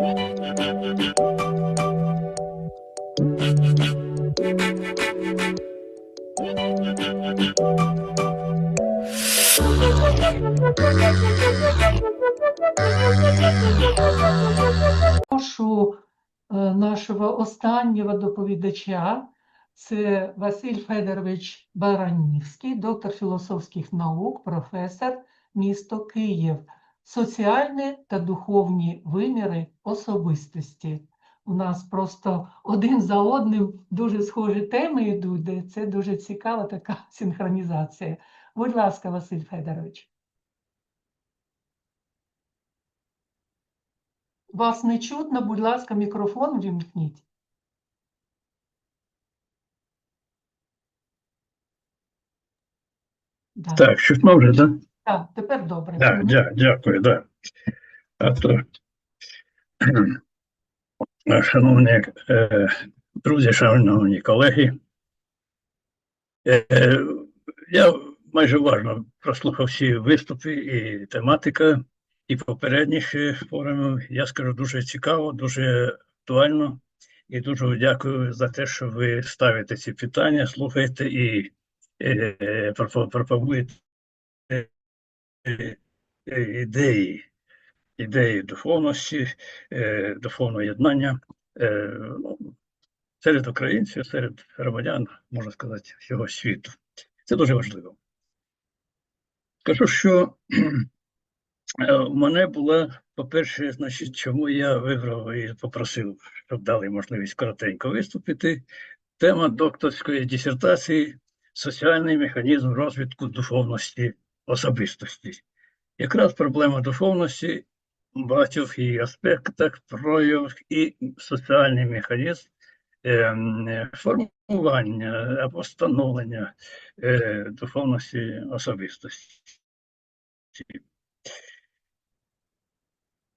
Прошу е, нашого останнього доповідача. Це Василь Федорович Баранівський, доктор філософських наук, професор, місто Київ. Соціальні та духовні виміри особистості. У нас просто один за одним дуже схожі теми йдуть, де це дуже цікава така синхронізація. Будь ласка, Василь Федорович. Вас не чутно, будь ласка, мікрофон вімкніть. Так, чутно вже, так? Так, тепер добре. Да, дя, дякую, да. А то, шановні е, друзі, шановні колеги, е, я майже уважно прослухав всі виступи і тематика, і попередніх форумів. Я скажу дуже цікаво, дуже актуально. І дуже дякую за те, що ви ставите ці питання, слухаєте і е, пропагуєте ідеї, ідеї духовності, е, духовного єднання е, ну, серед українців, серед громадян, можна сказати, всього світу. Це дуже важливо. Скажу, що е, у мене була, по-перше, значить, чому я вибрав і попросив, щоб дали можливість коротенько виступити. Тема докторської дисертації Соціальний механізм розвитку духовності особистості. Якраз проблема духовності в багатьох її аспектах, проявах і соціальний механізм е, формування або становлення е, духовності особистості.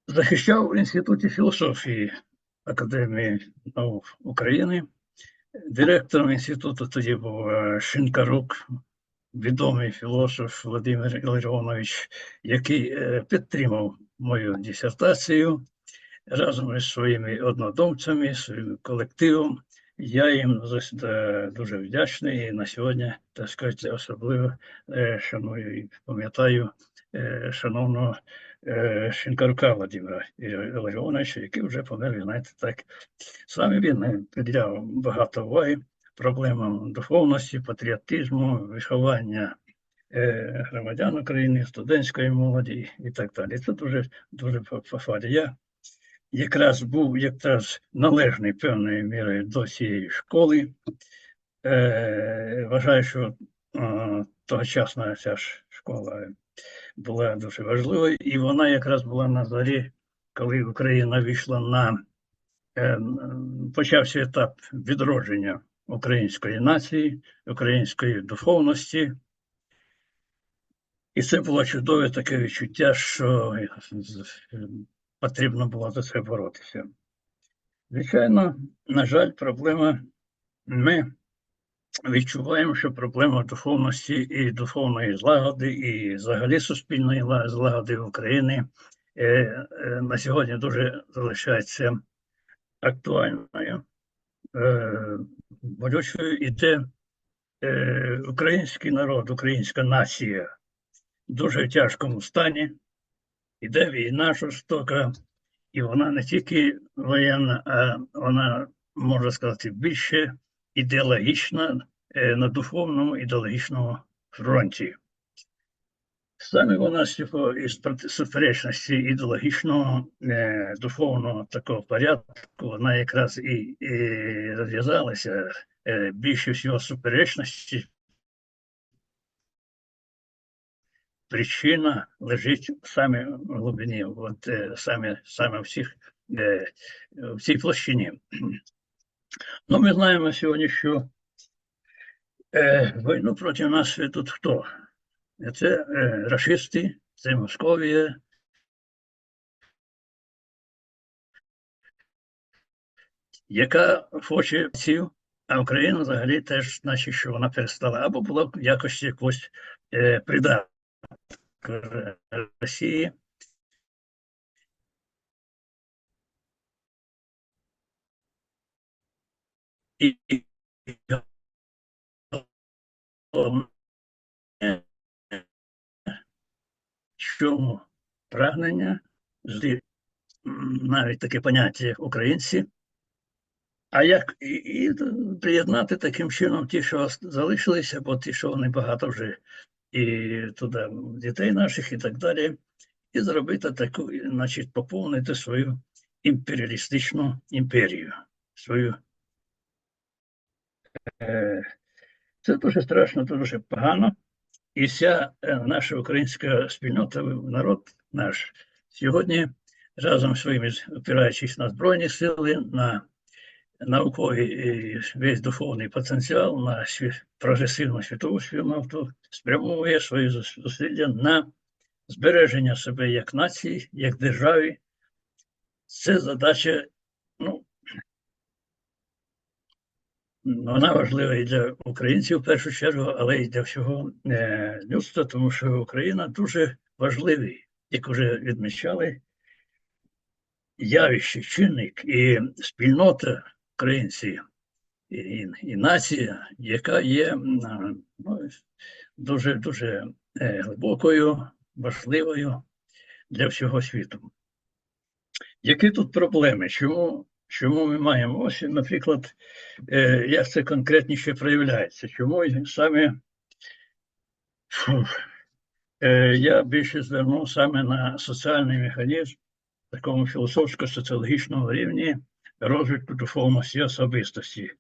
Захищав в Інституті філософії Академії наук України. Директором інституту тоді був е, Шинкарук, відомий філософ Володимир Іларіонович, який е, підтримав мою дисертацію разом із своїми однодумцями, своїм колективом. Я їм за дуже вдячний і на сьогодні, так сказати, особливо е, шаную і пам'ятаю е, шановного е, Шинкарука Володимира Іларіоновича, який вже помер, знаєте, так. Саме він е, приділяв багато уваги проблемам духовності, патріотизму, виховання е, громадян України, студентської молоді і так далі. Це дуже дуже фарі. Я якраз був якраз належний певною мірою до цієї школи. Е, вважаю, що е, тогочасна ця ж школа була дуже важливою, і вона якраз була на зорі, коли Україна вийшла на е, почався етап відродження української нації, української духовності. І це було чудове таке відчуття, що потрібно було за це боротися. Звичайно, на жаль, проблема, ми відчуваємо, що проблема духовності і духовної злагоди, і взагалі суспільної злагоди в Україні е, е, на сьогодні дуже залишається актуальною. Болючою іде е, український народ, українська нація в дуже тяжкому стані. Іде війна жорстока, і вона не тільки воєнна, а вона, можна сказати, більше ідеологічна е, на духовному ідеологічному фронті. Саме вона типу, із суперечності ідеологічного, е, духовного такого порядку, вона якраз і, і розв'язалася е, більше всього суперечності. Причина лежить саме в глибині, от, е, саме, саме в, цих, е, в цій площині. Ну, ми знаємо сьогодні, що е, війну проти нас ведуть хто? Е, це е, расисти, це Московія. Яка хоче ців, а Україна взагалі теж, наче що вона перестала або була якось якось е, придатна Росії. І, і, чому прагнення навіть таке поняття, українці. А як і, і приєднати таким чином ті, що залишилися, бо ті, що вони багато вже і туди дітей наших, і так далі, і зробити таку, значить, поповнити свою імперіалістичну імперію, свою. Е, Це дуже страшно, дуже погано. І вся е, наша українська спільнота, народ наш сьогодні разом своїми, опираючись на Збройні сили, на науковий і весь духовний потенціал, на прогресивну світову спільноту, спрямовує свої зусилля на збереження себе як нації, як держави. Це задача, ну, вона важлива і для українців в першу чергу, але й для всього е, людства, тому що Україна дуже важливий, як вже відмічали, явище, чинник і спільнота українців, і, і, і нація, яка є ну, дуже дуже е, глибокою, важливою для всього світу. Які тут проблеми? Чому, чому ми маємо? Ось, наприклад, е, як це конкретніше проявляється? Чому саме е, я більше звернув саме на соціальний механізм такому філософсько-соціологічному рівні розвитку духовності і особистості.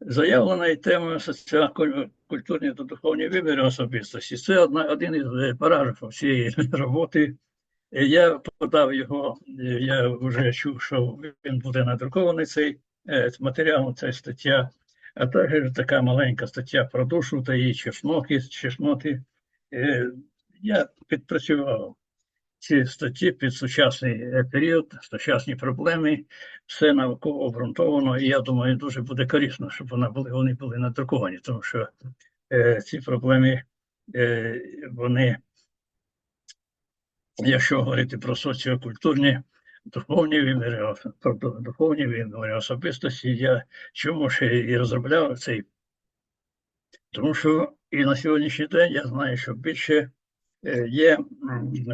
Заявлена і тема соціально-культурні та духовні виміри особистості. Це один із е, параграфів цієї роботи. Е, Я подав його, е, я вже чув, що він буде надрукований цей е, матеріал, ця стаття, а також така маленька стаття про душу та її чесноти. чесноти. Я підпрацював ці статті під сучасний період, сучасні проблеми, все науково обґрунтовано, і я думаю, дуже буде корисно, щоб вона були, вони були надруковані, тому що ці проблеми, вони, якщо говорити про соціокультурні, духовні виміри, про духовні виміри особистості, я чому ще і розробляв цей, тому що і на сьогоднішній день я знаю, що більше Е, Є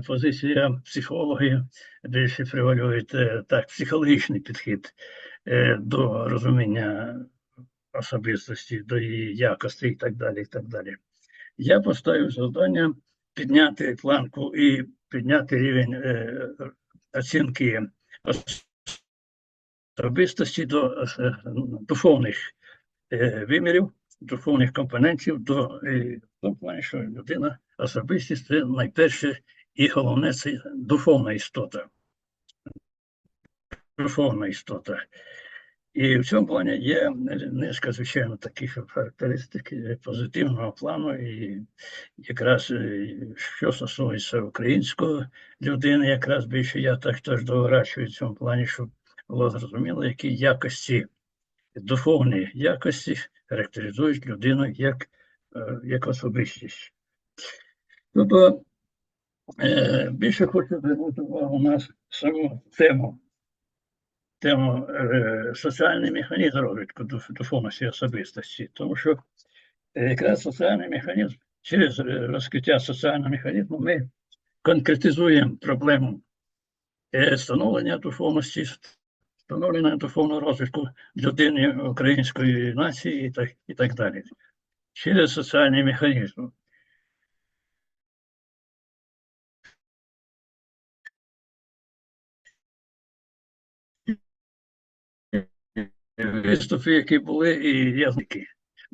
позиція психологів, більше превалює е, так, психологічний підхід е, до розуміння особистості, до її якості і так далі. і так далі. Я поставив завдання підняти планку і підняти рівень е, оцінки особистості до е, духовних е, вимірів, духовних компонентів до е, плані, що людина, особистість це найперше і головне це духовна істота. Духовна істота. І в цьому плані є низка, звичайно, таких характеристик позитивного плану, і якраз е, що стосується української людини, якраз більше я так теж доворачую в цьому плані, щоб було зрозуміло, які якості, духовні якості характеризують людину як, е, як особистість. Тобто е, більше хочу звернути увагу на саму тему, тему е, соціальний механізм розвитку духовності особистості, тому що е, якраз соціальний механізм, через е, розкриття соціального механізму ми конкретизуємо проблему е, становлення духовності, становлення духовного розвитку людини української нації і так, і так далі. Через соціальний механізм. Виступи, які були, і язники.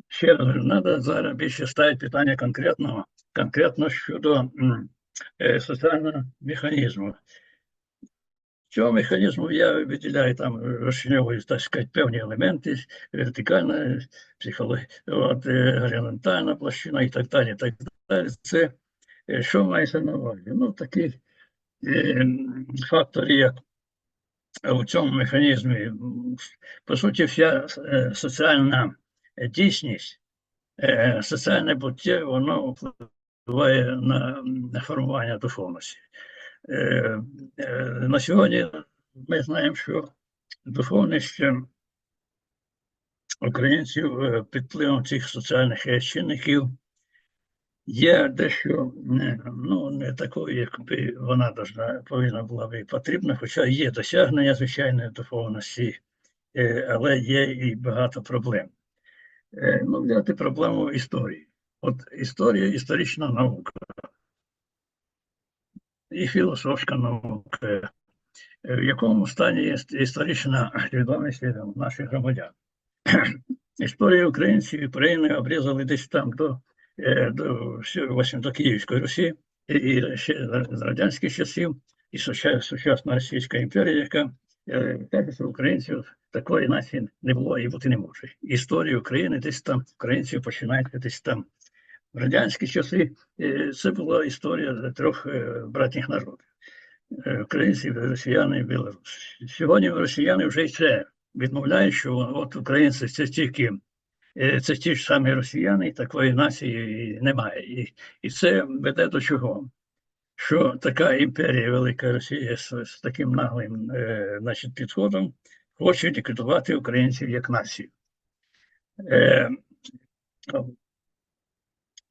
Ще раз треба зараз більше ставити питання конкретного, конкретно щодо е, соціального механізму. Цього механізму я виділяю там розчленьовую, так сказати, певні елементи, вертикальна, психологія, е, горизонтальна площина і так далі. так далі. Це е, що мається на увазі? Ну, такі е, фактори, як у цьому механізмі, по суті, вся е, соціальна дійсність, е, соціальне буття, воно впливає на, формування духовності. Е, На сьогодні ми знаємо, що духовність українців під впливом цих соціальних чинників є дещо не, ну, не такою, як би вона должна, повинна була би потрібна, хоча є досягнення звичайної духовності, е, але є і багато проблем. Е, Ну, взяти проблему історії. От історія, історична наука і філософська наука, е, в якому стані є історична свідомість наших громадян. Історія українців і України обрізали десь там до, общем, до Київської Русі і, і з радянських часів, і сучасна Російська імперія, яка е, каже, українців такої нації не було і бути не може. Історія України десь там, українців починається десь там. В радянські часи е, це була історія трьох е, братніх народів. Е, Українців, росіяни і білоруси. Сьогодні росіяни вже й це відмовляють, що от українці це тільки е, це ті ж самі росіяни, і такої нації немає. І, і це веде до чого? Що така імперія Велика Росія з, з таким наглим е, значить, підходом хоче ліквідувати українців як націю. Е,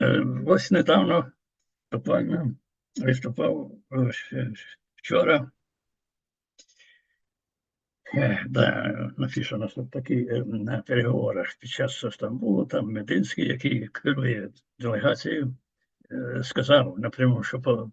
е, ось недавно буквально виступав е, вчора. Да, написано, що такі е, на переговорах під час Стамбулу, там Мединський, який керує делегацією, е, сказав напряму, що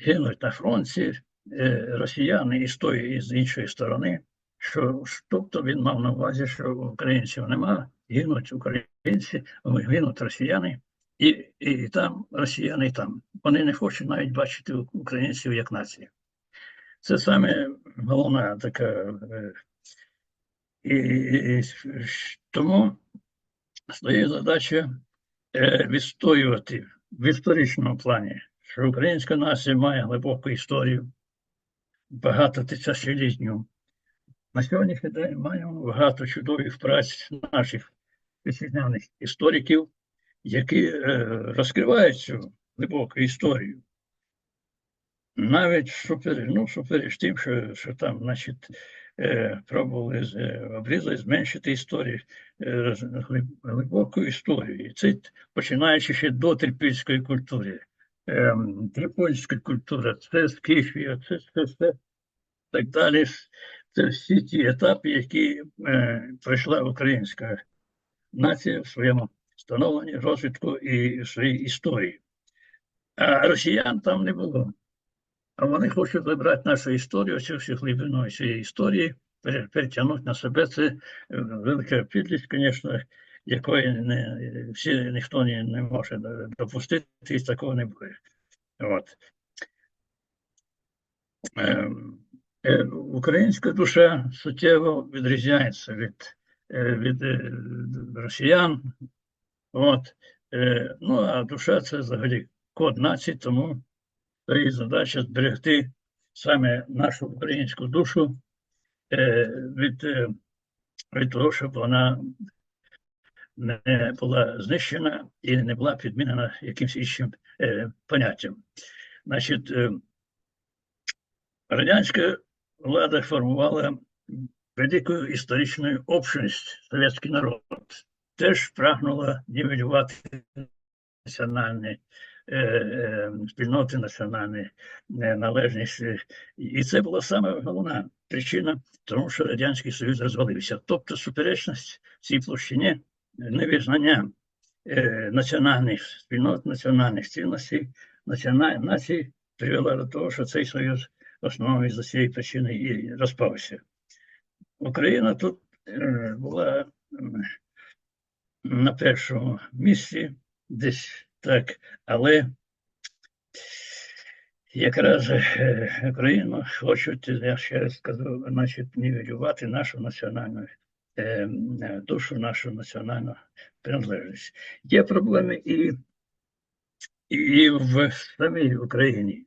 гинуть на фронті е, росіяни і з тої, і з іншої сторони, що тобто він мав на увазі, що українців нема, гинуть українці, гинуть росіяни, і, і там росіяни, і там. Вони не хочуть навіть бачити українців як націю. Це саме головна така. е, І, і, і тому стоїть задача е, відстоювати в історичному плані, що українська нація має глибоку історію, багато тисячолітню. На сьогоднішній день маємо багато чудових праць наших вітчизняних істориків, які е, розкривають цю глибоку історію. Навіть супереч, ну, супереч тим, що, що там, значить, е, пробували з- е, обрізати, зменшити історію, е, глибоку історію. І це починаючи ще до трипільської культури. Ем, Трипольська культура, це Скіфія, це це все так далі. Це всі ті етапи, які е, пройшла українська нація в своєму становленні, розвитку і в своїй історії. А росіян там не було. А вони хочуть забрати нашу історію, цю всю глибину цієї історії, перетягнути на себе. Це е, велика підлість, звісно, якої не, всі, ніхто не, не може допустити, і такого не буде. От. Ем, е, Українська душа суттєво відрізняється від, е, від росіян. От. Ну, а душа це взагалі код нації, тому стоїть задача зберегти саме нашу українську душу е, від, е, від того, щоб вона не була знищена і не була підмінена якимось іншим е, поняттям. Значить, радянська влада формувала велику історичну общність, совєтський народ, теж прагнула нівелювати національні е, спільноти, національні е, належність. Е, І це була саме головна причина, тому що Радянський Союз розвалився. Тобто суперечність в цій площині невизнання е, національних спільнот, національних цінностей, національних націй привела до того, що цей союз в основному із цієї причини і розпався. Україна тут е, була на першому місці, десь так, але якраз е, Україну хочуть, я ще раз скажу, значить, нівелювати нашу національну е, е, душу, нашу національну приналежність. Є проблеми і, і в самій Україні.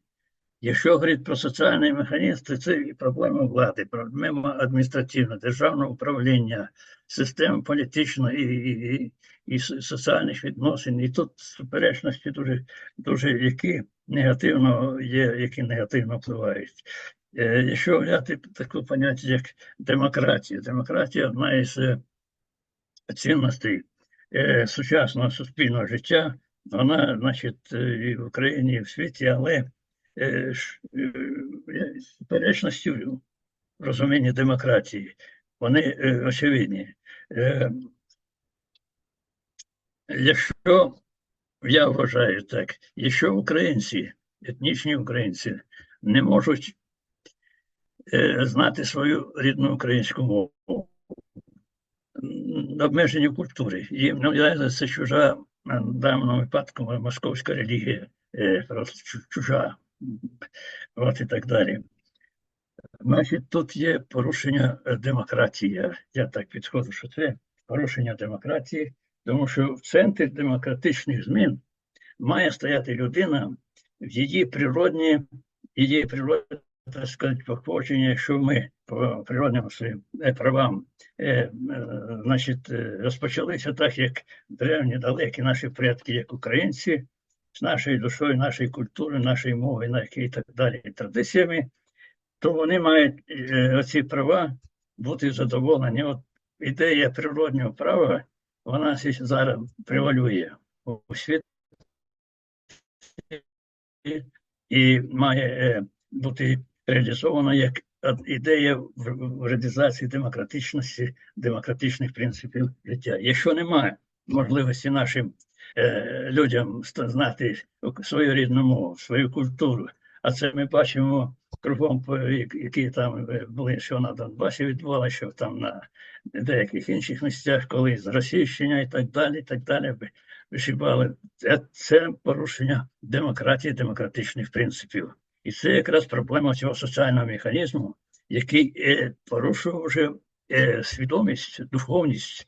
Якщо говорити про соціальний механізм, то це і проблема влади, проблема адміністративна, державного управління, система політична і, і, і, соціальних відносин. І тут суперечності дуже, дуже які негативно є, які негативно впливають. Е, Якщо взяти таке поняття, як демократія, демократія одна із е, цінностей е, сучасного суспільного життя, вона, значить, і в Україні, і в світі, але суперечності в розумінні демократії, вони очевидні. Якщо я вважаю так, якщо українці, етнічні українці, не можуть е, знати свою рідну українську мову, обмежені в культурі, їм нав'язується чужа, е, в даному випадку московська релігія, е, просто чужа, от і так далі. Значить, тут є порушення демократії. Я так підходжу, що це порушення демократії, тому що в центрі демократичних змін має стояти людина в її природні, її природне, так сказати, походження, якщо ми по природним своїм е, правам е, е, значить, е, розпочалися так, як древні, далекі наші предки, як українці, з нашою душою, нашою культурою, нашою мовою, і так далі, традиціями, то вони мають е, оці права бути задоволені. От ідея природнього права, вона зараз превалює у світі і має е, бути реалізована як ідея в реалізації демократичності, демократичних принципів життя. Якщо немає можливості нашим е, людям знати свою рідну мову, свою культуру, а це ми бачимо кругом, які там е, були, що на Донбасі відбувалося, що там на деяких інших місцях, коли зросійщення і так далі, і так далі, ви- вишибали. Це, це порушення демократії, демократичних принципів. І це якраз проблема цього соціального механізму, який е, порушує вже е, свідомість, духовність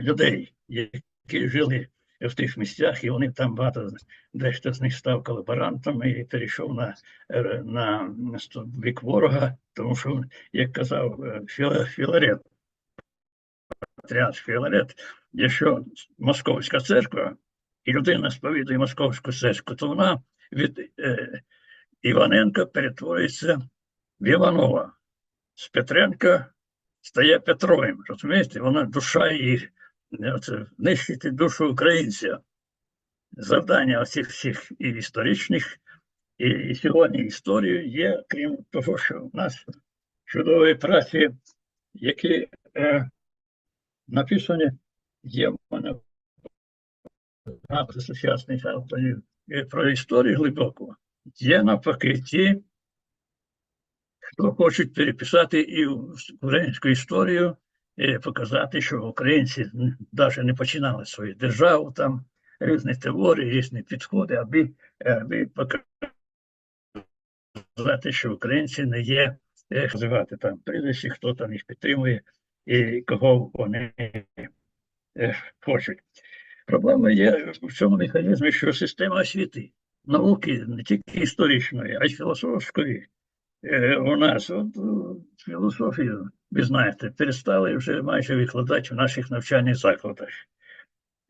людей, які жили в тих місцях, і вони там багато дехто з них став колаборантом і перейшов на, е, на, на бік ворога, тому що, як казав е, Філарет, патріарх Філарет, якщо московська церква і людина сповідує московську церкву, то вона від е, Іваненка перетворюється в Іванова. З Петренка стає Петровим. Розумієте, вона душа її е, оце, нищити душу українця. Завдання оцих всіх і історичних, і, і сьогодні історію є, крім того, що в нас чудові праці, які е, написані, є в мене багато сучасних авторів про історію глибоку. Є навпаки ті, хто хочуть переписати і українську історію, показати, що українці навіть не починали свою державу, там різні теорії, різні підходи, аби, аби показати, що українці не є, як називати там прізвище, хто там їх підтримує і кого вони е, хочуть. Проблема є в цьому механізмі, що система освіти, науки не тільки історичної, а й філософської. Е, У нас от, е, філософію, ви знаєте, перестали вже майже викладати в наших навчальних закладах.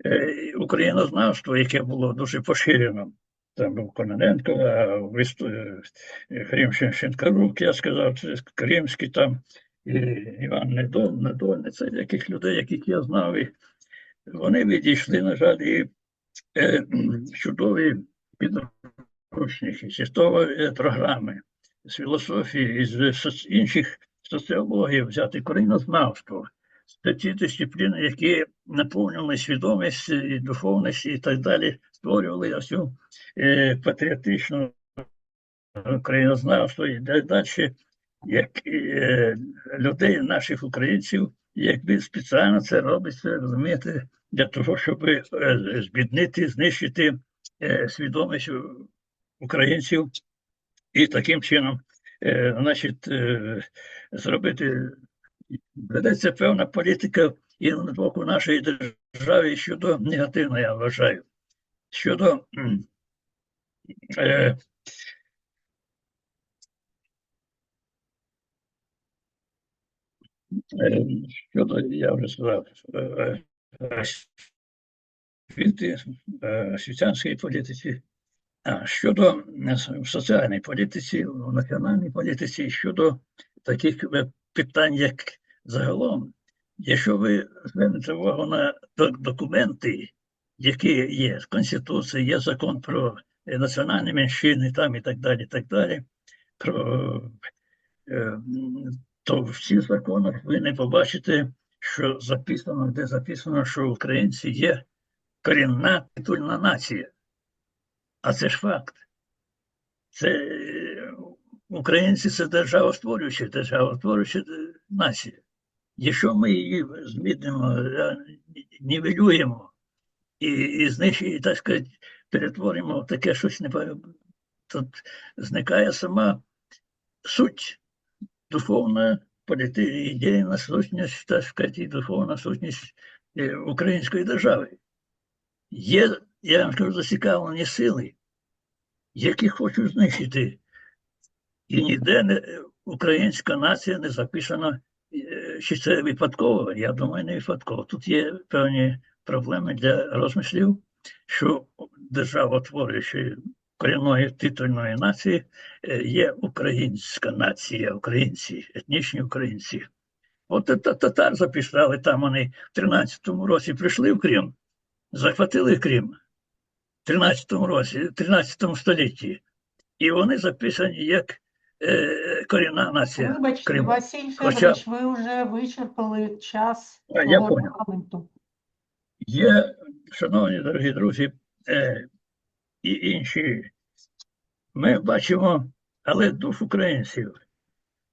Е, Українознавство, яке було дуже поширено, там був Кононенко, Хрім Шенкарук, я сказав, це Кримський там, і Іван Недоль, Недольний, це яких людей, яких я знав, і вони відійшли, на жаль, і чудові підручники, чистові програми з філософії, з інших соціологій взяти коріннознавство. Це ті дисципліни, які наповнювали свідомість і духовність і так далі, створювали оцю е, патріотичну країнознавство і далі, як е, людей, наших українців, якби спеціально це робиться, розумієте, для того, щоб е, збіднити, знищити е, свідомість українців і таким чином, е, значить, е, зробити ведеться певна політика і з боку нашої держави щодо негативно, я вважаю. Щодо е, е, щодо, я вже сказав, е, е, освіти, освітянської політиці, щодо е, с- соціальної політиці, в національній політиці, щодо таких е, питань, як загалом Якщо ви звернете увагу на документи, які є в Конституції, є закон про е, національні меншини, там і так далі, так далі, про, то в цих законах ви не побачите, що записано, де записано, що українці є корінна титульна нація. А це ж факт. Це е, українці це державостворююча, державостворююча е, нація. Якщо ми її змінимо, е, нівелюємо і, і знищуємо, і, так сказати, перетворимо в таке щось не тут зникає сама суть духовна, політи, ідейна сутність, так сказати, духовна сутність е, української держави. Є, я вам скажу, зацікавлені сили, які хочуть знищити. І ніде не, українська нація не записана, е, чи це випадково, я думаю, не випадково. Тут є певні проблеми для розмислів, що державотворюючої корінної титульної нації е, є українська нація, українці, етнічні українці. От татар записали, там вони в 13-му році прийшли в Крим, захватили Крим в 13-му році, в 13 столітті. І вони записані як е, корінна нація. Вибачте, Криму. Василь Хоча- ви вже вичерпали час А, я регламенту. Є, шановні дорогі друзі, е, і інші. Ми бачимо, але дух українців.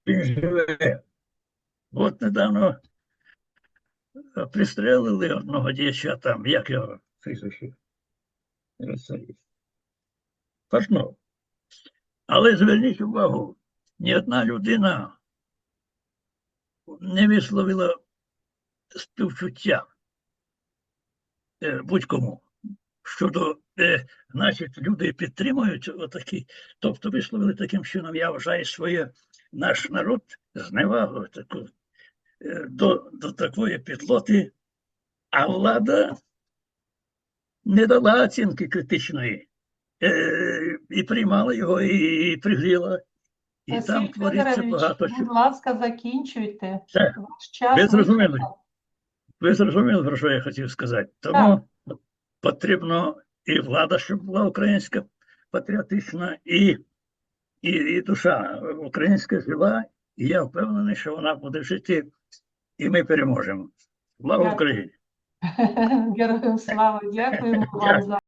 Він живе. От недавно е, пристрелили одного діяча там, як його прізвище? Розсаїв. Пашнов. Але зверніть увагу, ні одна людина не висловила співчуття е, будь-кому. Щодо, е, значить, люди підтримують отакі, тобто висловили таким чином, я вважаю своє наш народ зневагу таку, е, до, до такої підлоти, а влада не дала оцінки критичної е, і приймала його, і, і пригріла. І Василь там твориться багато чого. будь ласка, закінчуйте. Все. Ваш час Ви зрозуміли? Ви зрозуміли, про що я хотів сказати? Тому потрібно і влада, щоб була українська, патріотична, і, і, і душа українська жива, і я впевнений, що вона буде жити, і ми переможемо. Слава Україні! Героям слава, дякуємо вам за